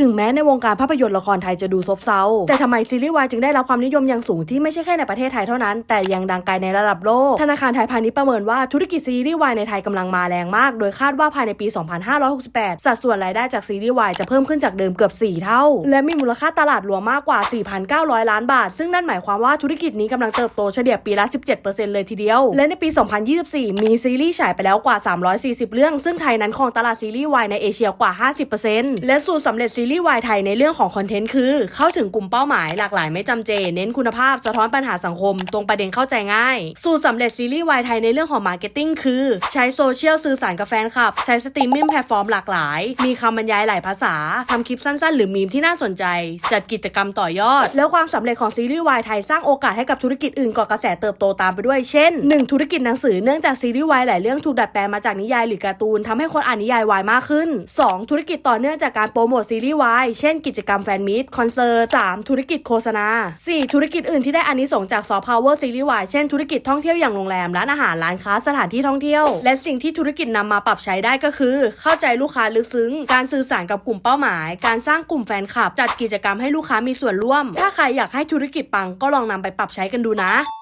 ถึงแม้ในวงการภาพยนตร์ละครไทยจะดูซบเซาแต่ทำไมซีรีส์วายจึงได้รับความนิยมอย่างสูงที่ไม่ใช่แค่ในประเทศไทยเท่านั้น แต่ยังดังไกลในระดับโลก ธนาคารไทยพาณิชย์ประเมินว่าธุรกิจซีรีส์วายในไทยกำลังมาแรงมาก โดยคาดว่าภายในปี 2568 สัดส่วนรายได้จากซีรีส์วายจะเพิ่มขึ้นจากเดิมเกือบ 4 เท่า และมีมูลค่าตลาดรวมมากกว่า 4,900 ล้านบาท ซึ่งนั่นหมายความว่าธุรกิจนี้กำลังเติบโตเฉลี่ยปีละ 17%เลยทีเดียว และในปี 2024 มีซีรีส์ฉายไปแล้วกว่า 340 เรื่อง ซึ่งไทยนั้นครองตลาดซีรีส์วายในเอเชียกว่า 50%และสูตรสำเร็จซีรีส์วายไทยในเรื่องของคอนเทนต์คือ เข้าถึงกลุ่มเป้าหมายหลากหลายไม่จำเจ เน้นคุณภาพสะท้อนปัญหาสังคม ตรงประเด็นเข้าใจง่าย สูตรสำเร็จซีรีส์วายไทยในเรื่องของมาร์เก็ตติ้งคือ ใช้โซเชียลสื่อสารกับแฟนคลับ ใช้สตรีมมิ่งแพลตฟอร์มหลากหลาย มีคำบรรยายหลายภาษาทำคลิปสั้นๆ หรือมีมที่น่าสนใจ จัดกิจกรรมต่อยอด แล้วความสำเร็จของซีรีส์วายไทยสร้างโอกาสให้กับธุรกิจอื่นก่อกระแสเติบโตตามไปด้วย เช่น 1. ธุรกิจหนังสือเนื่องจากซีรีส์วายหลายเรื่องถูกดัดแปลงมาจากนิยายหรือการ์ตูนทำให้คนอ่านนิยายวายมากขึ้น 2. ธุรกิจต่อเนื่องจากการโปรโมทซีรีส์วาย เช่นกิจกรรมแฟนมิตคอนเสิร์ต 3. ธุรกิจโฆษณา 4. ธุรกิจอื่นที่ได้อานิสงส์จากซอฟต์พาวเวอร์ซีรีส์วาย เช่นธุรกิจท่องเที่ยวอย่างโรงแรม ร้านอาหาร ร้านค้า สถานที่ท่องเที่ยว และสิ่งที่ธุรกิจนำมาปรับใช้ได้ก็คือ เข้าใจลูกค้าลึกซึ้ง การสื่อสารกับกลุ่มเป้าหมาย การสร้างกลุ่มแฟนคลับ จัดกิจกรรมให้ลูกค้ามีส่วนร่วม ถ้าใครอยากให้ธุรกิจปังก็ลองนำไปปรับใช้กันดูนะ